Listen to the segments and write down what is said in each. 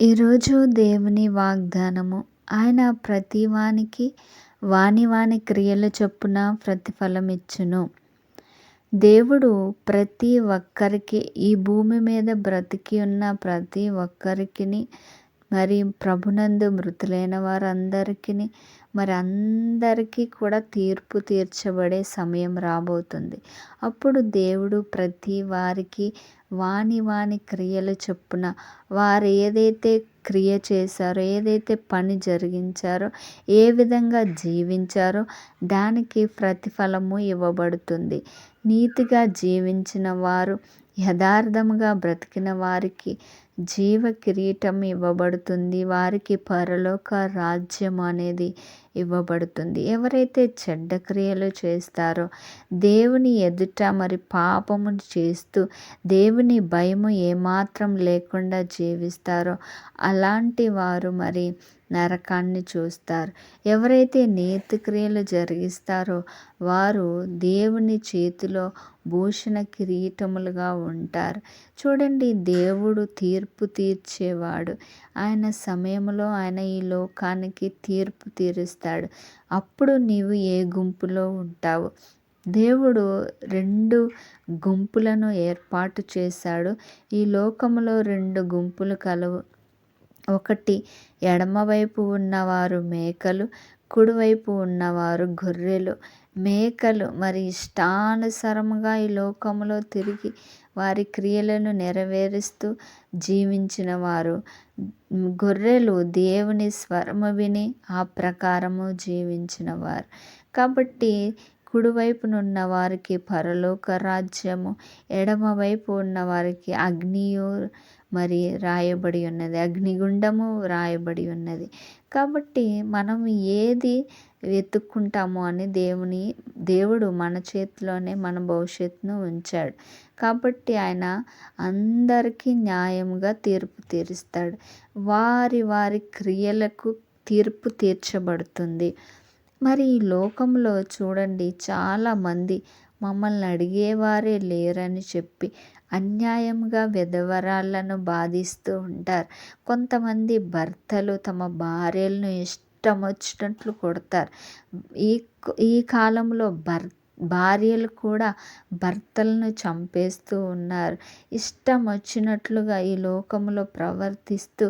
ఈరోజు దేవుని వాగ్దానము. ఆయన ప్రతి వానికి వాని వాని క్రియల చొప్పున ప్రతిఫలం ఇచ్చును దేవుడు ప్రతి ఒక్కరికి ఈ భూమి మీద బ్రతికి ఉన్న ప్రతి ఒక్కరికి మరి ప్రభునందు మృతులైన వారందరికీ మరి అందరికీ కూడా తీర్పు తీర్చబడే సమయం రాబోతుంది. అప్పుడు దేవుడు ప్రతి వారికి వాని వాని క్రియలు చొప్పున వారు ఏదైతే క్రియ చేశారో ఏదైతే పని జరిగించారో ఏ విధంగా జీవించారో దానికి ప్రతిఫలము ఇవ్వబడుతుంది. నీతిగా జీవించిన వారు యథార్థముగా బ్రతికిన వారికి జీవ కిరీటం ఇవ్వబడుతుంది వారికి పరలోక రాజ్యం అనేది ఇవ్వబడుతుంది. ఎవరైతే చెడ్డ క్రియలు చేస్తారో దేవుని ఎదుట మరి పాపము చేస్తూ దేవుని భయము ఏమాత్రం లేకుండా జీవిస్తారో అలాంటి వారు మరి నరకాన్ని చూస్తారు. ఎవరైతే నీతి క్రియలు జరిగిస్తారో వారు దేవుని చేతిలో భూషణ కిరీటములుగా ఉంటారు. చూడండి దేవుడు తీర్పు తీర్చేవాడు. ఆయన సమయంలో ఆయన ఈ లోకానికి తీర్పు తీరుస్తాడు. అప్పుడు నీవు ఏ గుంపులో ఉంటావు? దేవుడు రెండు గుంపులను ఏర్పాటు చేశాడు. ఈ లోకంలో రెండు గుంపులు కలవు. ఒకటి ఎడమవైపు ఉన్నవారు మేకలు కుడివైపు ఉన్నవారు గొర్రెలు. మేకలు మరి ఇష్టానుసరముగా ఈ లోకంలో తిరిగి వారి క్రియలను నెరవేరుస్తూ జీవించిన వారు గొర్రెలు దేవుని స్వరము విని ఆ ప్రకారము జీవించిన వారు కాబట్టి కుడివైపునున్న వారికి పరలోక రాజ్యము ఎడమవైపు ఉన్న వారికి అగ్నియు మరి రాయబడి ఉన్నది. అగ్నిగుండము రాయబడి ఉన్నది. కాబట్టి మనం ఏది వెతుక్కుంటాము అని దేవుని దేవుడు మన చేతిలోనే మన భవిష్యత్తును ఉంచాడు. కాబట్టి ఆయన అందరికీ న్యాయంగా తీర్పు తీరుస్తాడు. వారి వారి క్రియలకు తీర్పు తీర్చబడుతుంది. మరి ఈ లోకంలో చూడండి చాలామంది మమ్మల్ని అడిగేవారే లేరని చెప్పి అన్యాయంగా విధవరాలను బాధిస్తూ ఉంటారు. కొంతమంది భర్తలు తమ భార్యలను ఇష్టం వచ్చినట్లు కొడతారు. ఈ ఈ కాలంలో భర్ భార్యలు కూడా భర్తలను చంపేస్తూ ఉన్నారు. ఇష్టం వచ్చినట్లుగా ఈ లోకంలో ప్రవర్తిస్తూ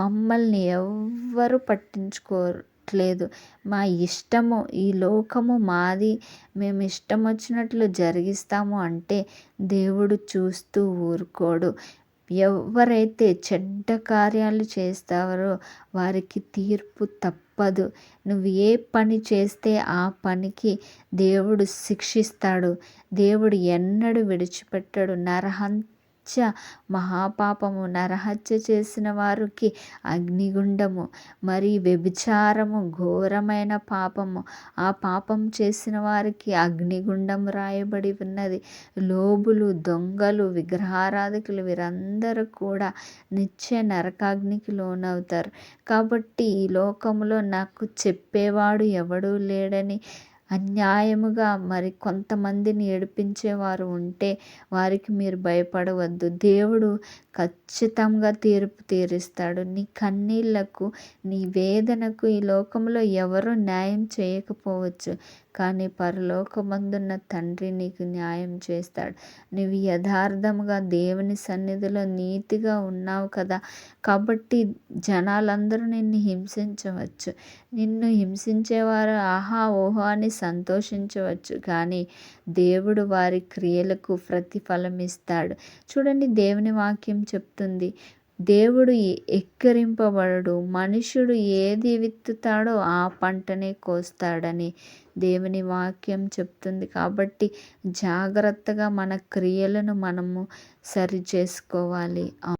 మమ్మల్ని ఎవ్వరు పట్టించుకోరు లేదు మా ఇష్టము ఈ లోకము మాది. మేము ఇష్టం వచ్చినట్లు జరిగిస్తాము అంటే దేవుడు చూస్తూ ఊరుకోడు. ఎవరైతే చెడ్డ కార్యాలు చేస్తారో వారికి తీర్పు తప్పదు. నువ్వు ఏ పని చేస్తే ఆ పనికి దేవుడు శిక్షిస్తాడు. దేవుడు ఎన్నడూ విడిచిపెట్టాడు. నరహంత హత్య మహాపాపము నరహత్య చేసిన వారికి అగ్నిగుండము మరి వ్యభిచారము ఘోరమైన పాపము. ఆ పాపం చేసిన వారికి అగ్నిగుండం రాయబడి ఉన్నది. లోబులు దొంగలు విగ్రహారాధకులు వీరందరూ కూడా నిత్య నరకాగ్నికి లోనవుతారు. కాబట్టి ఈ లోకంలో నాకు చెప్పేవాడు ఎవడూ లేడని అన్యాయముగా మరి కొంతమందిని ఏడిపించేవారు ఉంటే వారికి మీరు భయపడవద్దు. దేవుడు ఖచ్చితంగా తీర్పు తీరుస్తాడు. నీ కన్నీళ్ళకు నీ వేదనకు ఈ లోకంలో ఎవరు న్యాయం చేయకపోవచ్చు. కానీ పరలోకమందున్న తండ్రి నీకు న్యాయం చేస్తాడు. నువ్వు యథార్థముగా దేవుని సన్నిధిలో నీతిగా ఉన్నావు కదా. కాబట్టి జనాలందరూ నిన్ను హింసించవచ్చు. నిన్ను హింసించేవారు ఆహా ఓహో అని సంతోషించవచ్చు. కానీ దేవుడు వారి క్రియలకు ప్రతిఫలం ఇస్తాడు చూడండి దేవుని వాక్యం చెప్తుంది. దేవుడు ఎక్కిరింపబడడు. మనుషుడు ఏది విత్తుతాడో ఆ పంటనే కోస్తాడని దేవుని వాక్యం చెప్తుంది. కాబట్టి జాగ్రత్తగా మన క్రియలను మనము సరి చేసుకోవాలి